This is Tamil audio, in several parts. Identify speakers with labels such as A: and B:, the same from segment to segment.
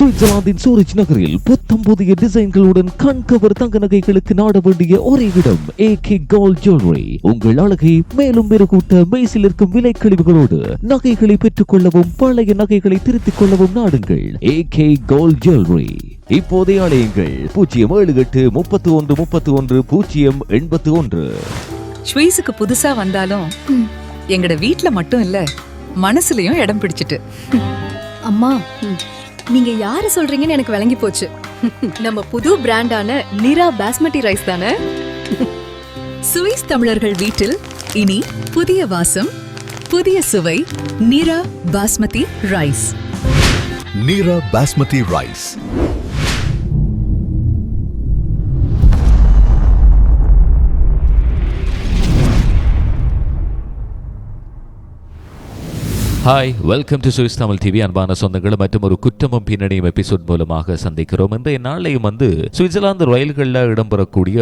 A: சுவிட்சர்லாந்தின் சூரிச் நகரில் புத்தம் புதிய டிசைன்களுடன் கண்கவர் தங்க நகைகளுக்கு நாட வேண்டிய ஒரே இடம் ஏ கே கோல்ட் ஜுவல்லரி உங்கள் அழகை மேலும் மெருகூட்ட மெய்சில் இருக்கும் விலை கழிவுகளோடு நகைகளை பெற்றுக் கொள்ளவும் பழைய நகைகளை திருத்திக் கொள்ளவும் நாடுங்கள். ஏ கே கோல்ட் ஜுவல்லரி இப்போதைய அலையுங்கள். பூஜ்ஜியம் ஏழு எட்டு முப்பத்தி ஒன்று முப்பத்தி ஒன்று பூஜ்ஜியம் எண்பத்தி ஒன்று.
B: ஸ்வீஸுக்கு புதுசா வந்தாலும் எங்கட வீட்ல மட்டும் இல்ல மனசுலயும் இடம் பிடிச்சிட்டு.
C: அம்மா நீங்க யாரு சொல்றீங்கன்னு எனக்கு விளங்கி போச்சு. நம்ம புது பிராண்டான நிரா பாஸ்மதி ரைஸ் தானே?
B: சுவிஸ் தமிழர்கள் வீட்டில் இனி புதிய வாசம் புதிய சுவை Neera basmati rice.
D: Neera basmati rice.
A: Hi welcome to Swiss Tamil TV அன்பான சொந்தங்கள் மற்றும் ஒரு குற்றமும் பின்னணியும் எபிசோட் மூலமாக சந்திக்கிறோம். இன்றைய நாளையும் வந்து சுவிட்சர்லாந்து ரயில்களில் இடம்பெறக்கூடிய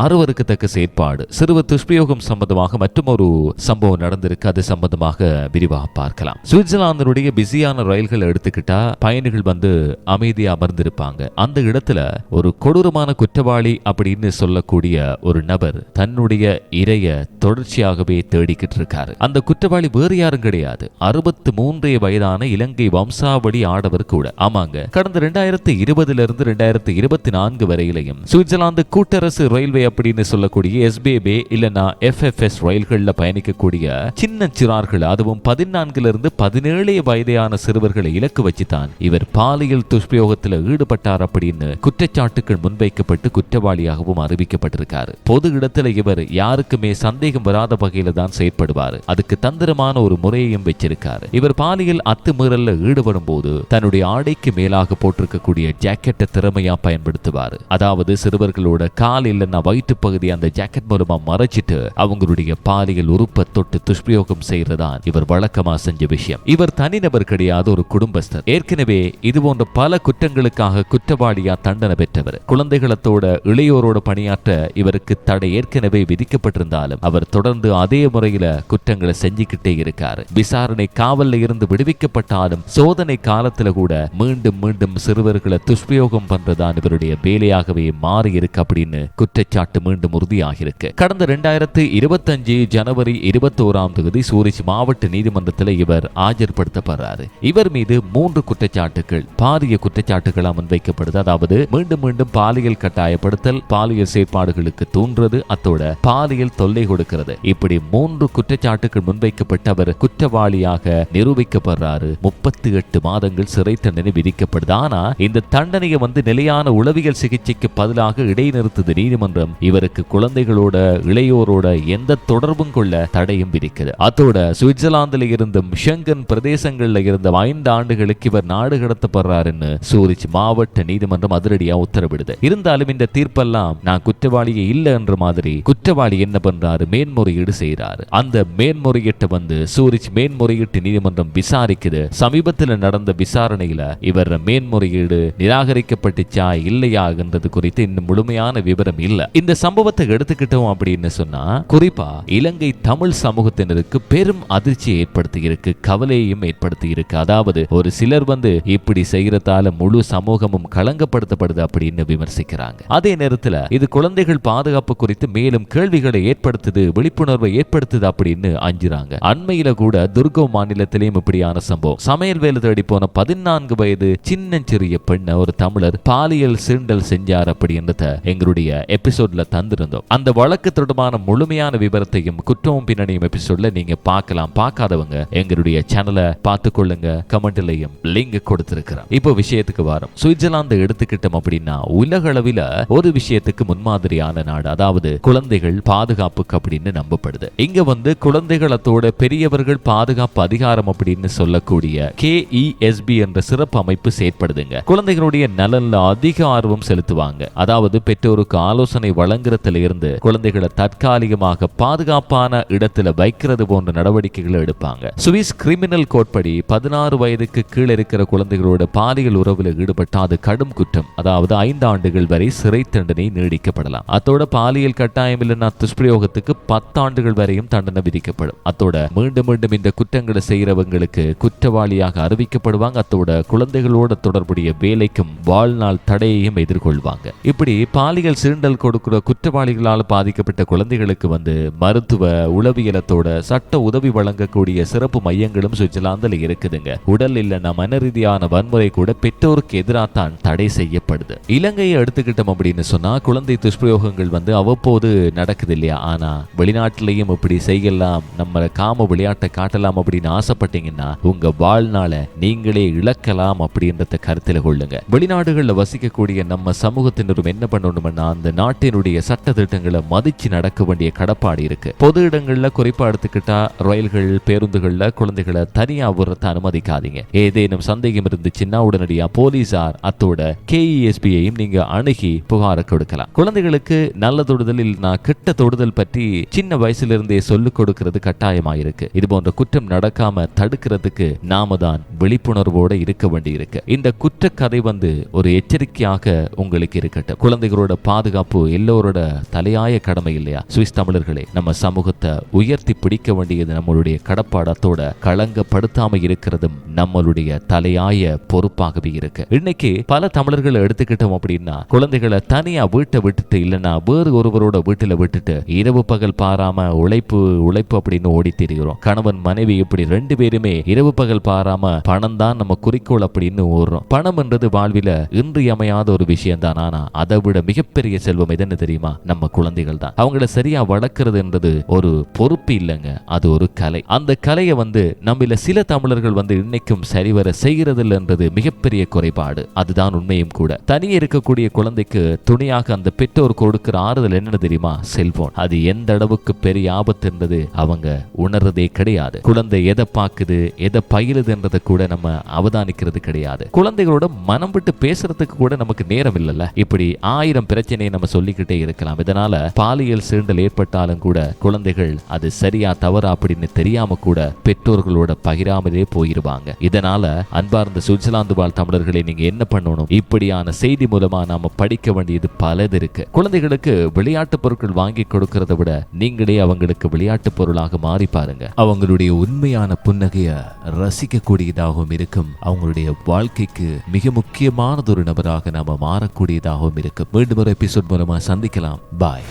A: அறுவருக்கத்தக்க செயற்பாடு சிறுவ துஷ்பிரயோகம் சம்பந்தமாக மற்றும் ஒரு சம்பவம் நடந்திருக்கு. அது சம்பந்தமாக விரிவாக பார்க்கலாம். சுவிட்சர்லாந்தினுடைய பிஸியான ரயில்களை எடுத்துக்கிட்டா பயணிகள் வந்து அமைதியாக அமர்ந்திருப்பாங்க. அந்த இடத்துல ஒரு கொடூரமான குற்றவாளி அப்படின்னு சொல்லக்கூடிய ஒரு நபர் தன்னுடைய இரைய தொடர்ச்சியாகவே தேடிக்கிட்டு இருக்காரு. அந்த குற்றவாளி வேறு யாரும் கிடையாது. அறுபது அறுபத்து மூன்றே வயதான இலங்கை வம்சாவளி ஆடவர் கூட. ஆமாங்க. கடந்த ரெண்டாயிரத்தி இருபதுல இருந்து ரெண்டாயிரத்தி இருபத்தி நான்கு வரையிலையும் சுவிட்சர்லாந்து கூட்டரசு ரயில்வே அப்படின்னு சொல்லக்கூடிய எஸ்பிபே இல்லனா எஃப்எஃப்எஸ் ரயில்களில் பயணிக்கக்கூடிய சின்ன சிறார்கள் அதுவும் பதினான்குல இருந்து பதினேழு வயதையான சிறுவர்களை இலக்கு வச்சுதான் இவர் பாலியல் துஷ்பிரயோகத்தில் ஈடுபட்டார் அப்படின்னு குற்றச்சாட்டுகள் முன்வைக்கப்பட்டு குற்றவாளியாகவும் அறிவிக்கப்பட்டிருக்காரு. பொது இடத்துல இவர் யாருக்குமே சந்தேகம் வராத வகையில தான் செயற்படுவார். அதுக்கு தந்திரமான ஒரு முறையையும் வச்சிருக்கார். இவர் பாலியல் அத்துமீறல்ல ஈடுபடும் போது தன்னுடைய ஆடைக்கு மேலாக போட்டிருக்கக்கூடிய ஜாக்கெட்டை திறமையா பயன்படுத்துவார். அதாவது சிறுவர்களோட கால் இல்லைன்னா வயிற்று பகுதி அந்த ஜாக்கெட் மூலமா மறைச்சிட்டு அவங்களுடைய பாலியல் உறுப்பை தொட்டு துஷ்பிரயோகம் செய்யறதான் இவர் வழக்கமா செஞ்ச விஷயம். இவர் தனிநபர் கிடையாது ஒரு குடும்பஸ்தர். ஏற்கனவே இது போன்ற பல குற்றங்களுக்காக குற்றவாளியா தண்டனை பெற்றவர். குழந்தைகளத்தோட இளையோரோட பணியாற்ற இவருக்கு தடை ஏற்கனவே விதிக்கப்பட்டிருந்தாலும் அவர் தொடர்ந்து அதே முறையில குற்றங்களை செஞ்சுக்கிட்டே இருக்காரு. விசாரணை காவல்ல இருந்து விடுவிக்கப்பட்டாலும் சோதனை காலத்துல கூட மீண்டும் மீண்டும் சிறுவர்களை துஷ்பிரயோகம் பண்றதான் இவருடைய வேலையாகவே மாறி இருக்கு அப்படின்னு குற்றச்சாட்டு மீண்டும் உறுதியாகிருக்கு கடந்த இரண்டாயிரத்தி இருபத்தஞ்சு ஜனவரி இருபத்தோராம் தேதி சூரிச் மாவட்ட நீதிமன்றத்தில் இவர் ஆஜர்படுத்தப்படுறாரு. இவர் மீது மூன்று குற்றச்சாட்டுகள் பாரிய குற்றச்சாட்டுகளா முன்வைக்கப்படுது. அதாவது மீண்டும் மீண்டும் பாலியல் கட்டாயப்படுத்தல் பாலியல் செயற்பாடுகளுக்கு தூண்டுறது அத்தோட பாலியல் தொல்லை கொடுக்கிறது. இப்படி மூன்று குற்றச்சாட்டுகள் முன்வைக்கப்பட்டு அவர் குற்றவாளியாக நிரூபிக்கப்படுறாரு. முப்பத்தி எட்டு மாதங்கள் சிறை தண்டனை விதிக்கப்படுது. ஆனா இந்த தண்டனையை வந்து நிலையான உளவியல் சிகிச்சைக்கு பதிலாக இடைநிறுத்துது நீதிமன்றம். இவருக்கு குழந்தைகளோட இளையோரோட எந்த தொடர்பும் கொள்ள தடையும் விதிக்குது. அதோட சுவிட்சர்லாந்துல இருந்தும் ஷெங்கன் பிரதேசங்கள்ல இருந்த ஐந்து ஆண்டுகளுக்கு இவர் நாடு கடத்தப்படுறாருன்னு சூரிச் மாவட்ட நீதிமன்றம் அதிரடியா உத்தரவிடுது. இருந்தாலும் இந்த தீர்ப்பெல்லாம் நான் குற்றவாளியே இல்ல என்ற மாதிரி குற்றவாளி என்ன பண்றாரு? மேன்முறையீடு செய்யறாரு அந்த மேன்முறையீட்டை வந்து சூரிச் மேன்முறையீட்டு நீதிமன்றம் விசாரிக்குது. சமீபத்தில் நடந்த விசாரணையில இவர் மேன்முறையீடு நிராகரிக்கப்பட்டுச்சா இல்லையான்றது குறித்து இன்னும் முழுமையான விவரம் இல்ல. இந்த சம்பவத்தை எடுத்துக்கிட்டோம் அப்படின்னு சொன்னா குறிப்பா இலங்கை தமிழ் சமூகத்தினருக்கு பெரும் அதிர்ச்சியை ஏற்படுத்தி இருக்கு கவலையையும் ஏற்படுத்தி இருக்கு அதாவது ஒரு சிலர் வந்து இப்படி செய்யறதால முழு சமூகமும் களங்கப்படுத்தப்படுது அப்படின்னு விமர்சிக்கிறாங்க. அதே நேரத்தில் இது குழந்தைகள் பாதுகாப்பு குறித்து மேலும் கேள்விகளை ஏற்படுத்துது விழிப்புணர்வை ஏற்படுத்துது அப்படின்னு அஞ்சுறாங்க. அண்மையில கூட துர்கோமான் மாநிலத்திலேயும் இப்படியான சம்பவம். சமையல் வேலை தேடி போன பதினான்கு வயது சின்னஞ்சிறிய பெண்ணை ஒரு தமிழர் பாலியல் சீண்டல் செஞ்சார் அப்படின்றத எங்களுடைய எபிசோட்ல தந்திருந்தோம். அந்த வழக்கு தொடர்பான முழுமையான விவரத்தையும் குற்றமும் பின்னணியும் எபிசோட்ல நீங்க பார்க்கலாம். பார்க்காதவங்க எங்களுடைய சேனலை பார்த்து கொள்ளுங்க. கமெண்ட்லையும் லிங்க் கொடுத்திருக்கிறோம் இப்போ விஷயத்துக்கு வரும். சுவிட்சர்லாந்து எடுத்துக்கிட்டோம் அப்படின்னா உலக அளவில் ஒரு விஷயத்துக்கு முன்மாதிரியான நாடு. அதாவது குழந்தைகள் பாதுகாப்புக்கு அப்படின்னு நம்பப்படுது. இங்க வந்து குழந்தைகளத்தோட பெரியவர்கள் பாதுகாப்பு அதிகாரம் அப்படின்னு சொல்லக்கூடிய கேஇஎஸ்பி என்ற சிறப்பு அமைப்பு செயற்படுதுங்க. குழந்தைகளுடைய நலன்ல அதிக ஆர்வம் செலுத்துவாங்க. அதாவது பெற்றோருக்கு ஆலோசனை வழங்குறதுல இருந்து குழந்தைகளை தற்காலிகமாக பாதுகாப்பான இடத்துல வைக்கிறது போன்ற நடவடிக்கைகளை எடுப்பாங்க. சுவிஸ் கிரிமினல் கோட்படி பதினாறு வயதுக்கு கீழே இருக்கிற குழந்தைகளோட பாலியல் உறவுல ஈடுபட்டால் அது கடும் குற்றம். அதாவது ஐந்து ஆண்டுகள் வரை சிறை தண்டனை நீடிக்கப்படலாம். அத்தோட பாலியல் கட்டாயம் இல்லைன்னா துஷ்பிரயோகத்துக்கு பத்தாண்டுகள் வரையும் தண்டனை விதிக்கப்படும். அத்தோட மீண்டும் மீண்டும் இந்த குற்றங்களை செய்கிறவங்களுக்கு குற்றவாளியாக அறிவிக்கப்படுவாங்க. அத்தோட குழந்தைகளோட தொடர்புடைய வேலைக்கும் வாழ்நாள் தடையையும் எதிர்கொள்வாங்க. இப்படி பாலியல் சீண்டல் கொடுக்கிற குற்றவாளிகளால் பாதிக்கப்பட்ட குழந்தைகளுக்கு வந்து மருத்துவ உளவியலத்தோட சட்ட உதவி வழங்கக்கூடிய சிறப்பு மையங்களும் சுவிட்சர்லாந்தில் இருக்குதுங்க. உடல் இல்லைன்னா மன ரீதியான வன்முறை கூட பெற்றோருக்கு எதிராக தான் தடை செய்யப்படுது. இலங்கையை எடுத்துக்கிட்டோம் அப்படின்னு சொன்னா குழந்தை துஷ்பிரயோகங்கள் வந்து அவ்வப்போது நடக்குது இல்லையா? ஆனா வெளிநாட்டிலையும் இப்படி செய்யலாம் நம்ம காம விளையாட்டை காட்டலாம் அப்படின்னு ஆசைப்பட்டீங்கன்னா உங்க வாழ்நாள நீங்களே இழக்கலாம் அப்படின்றத கருத்தில் கொள்ளுங்க. வெளிநாடுகளில் வசிக்கக்கூடிய நம்ம சமூகத்தினரும் என்ன பண்ணணும்னா அந்த நாட்டினுடைய சட்ட திட்டங்களை மதிச்சு நடக்க வேண்டிய கடப்பாடு இருக்கு. பொது இடங்கள்ல குறிப்பா எடுத்துக்கிட்டா ரயில்கள் பேருந்துகள்ல குழந்தைகளை தனியா விடுறத அனுமதிக்காதீங்க. ஏதேனும் சந்தேகம் இருந்துச்சுன்னா உடனடியா போலீசார் அத்தோட கேஇஎஸ்பியையும் நீங்க அணுகி புகார கொடுக்கலாம். குழந்தைகளுக்கு நல்ல தொடுதல் இல்லைனா கிட்ட தொடுதல் பற்றி சின்ன வயசுல இருந்தே சொல்லிக் கொடுக்கிறது கட்டாயமாயிருக்கு. இது போன்ற குற்றம் நடக்க நடக்காம தடுக்கிறதுக்கு நாம தான் விழிப்புணர்வோட இருக்க வேண்டியிருக்கு. இந்த குற்ற கதை வந்து ஒரு எச்சரிக்கையாக உங்களுக்கு இருக்கட்டும். குழந்தைகளோட பாதுகாப்பு எல்லோரோட தலையாய கடமை இல்லையா? சுவிஸ் தமிழர்களே நம்ம சமூகத்தை உயர்த்தி பிடிக்க வேண்டியது நம்மளுடைய கடப்பாடத்தோட களங்கப்படுத்தாம இருக்கிறதும் நம்மளுடைய தலையாய பொறுப்பாகவே இருக்கு. இன்னைக்கு பல தமிழர்களை எடுத்துக்கிட்டோம் அப்படின்னா குழந்தைகளை தனியா வீட்டை விட்டுட்டு இல்லைன்னா வேறு ஒருவரோட வீட்டுல விட்டுட்டு இரவு பகல் பாராம உழைப்பு உழைப்பு அப்படின்னு ஓடி திரிகிறோம். கணவன் மனைவி இப்படி ரெண்டு பேருமே இரவு பகல் பாராம பணம் தான் நம்ம குறிக்கோள் அப்படின்னு ஓடுறோம். பணம் என்றது வாழ்வில இன்றியமையாத ஒரு விஷயம் தான் ஆனா அதை விட மிகப்பெரிய செல்வம் எதுன்னு தெரியுமா? நம்ம குழந்தைகள் தான் அவங்கள சரியா வளர்க்கறதுன்றது ஒரு பொறுப்பு இல்லைங்க. அது ஒரு கலை. அந்த கலையை வந்து நம்மள சில தமிழர்கள் வந்து இன்னைக்கும் சரிவர செய்கிறதில்லைன்றது மிகப்பெரிய குறைபாடு. அதுதான் உண்மையும் கூட. தனியே இருக்கக்கூடிய குழந்தைக்கு துணையாக அந்த பெற்றோர் கொடுக்கிற ஆறுதல் என்னன்னு தெரியுமா? செல்போன். அது எந்த அளவுக்கு பெரிய ஆபத்து என்பது அவங்க உணர்றதே கிடையாது. குழந்தை எதை பார்க்குது எதை பயிலுதுன்றதை கூட நம்ம அவதானிக்கிறது கிடையாது. குழந்தைகளோட மனம் விட்டு பேசுறதுக்கு கூட நமக்கு நேரம் இல்லைல்ல. இப்படி ஆயிரம் பிரச்சனையை நம்ம சொல்லிக்கிட்டே இருக்கலாம். இதனால பாலியல் சீண்டல் ஏற்பட்டாலும் கூட குழந்தைகள் அது சரியா தவறா அப்படின்னு தெரியாம கூட பெற்றோர்களோட பகிராமலே போயிருவாங்க. இதனால அன்பார்ந்த சுவிட்சர்லாந்து வாழ் தமிழர்களை நீங்க என்ன பண்ணணும்? இப்படியான செய்தி மூலமா நாம படிக்க வேண்டியது பலது இருக்கு. குழந்தைகளுக்கு விளையாட்டு பொருட்கள் வாங்கி கொடுக்கறத விட நீங்களே அவங்களுக்கு விளையாட்டு பொருளாக மாறி பாருங்க. அவங்களுடைய உண்மையான அழகான புன்னகையை ரசிக்கக்கூடியதாகவும் இருக்கும். அவங்களுடைய வாழ்க்கைக்கு மிக முக்கியமானதொரு நபராக நாம மாறக்கூடியதாகவும் இருக்கும். மீண்டும் ஒரு எபிசோட் மூலமா சந்திக்கலாம். பாய்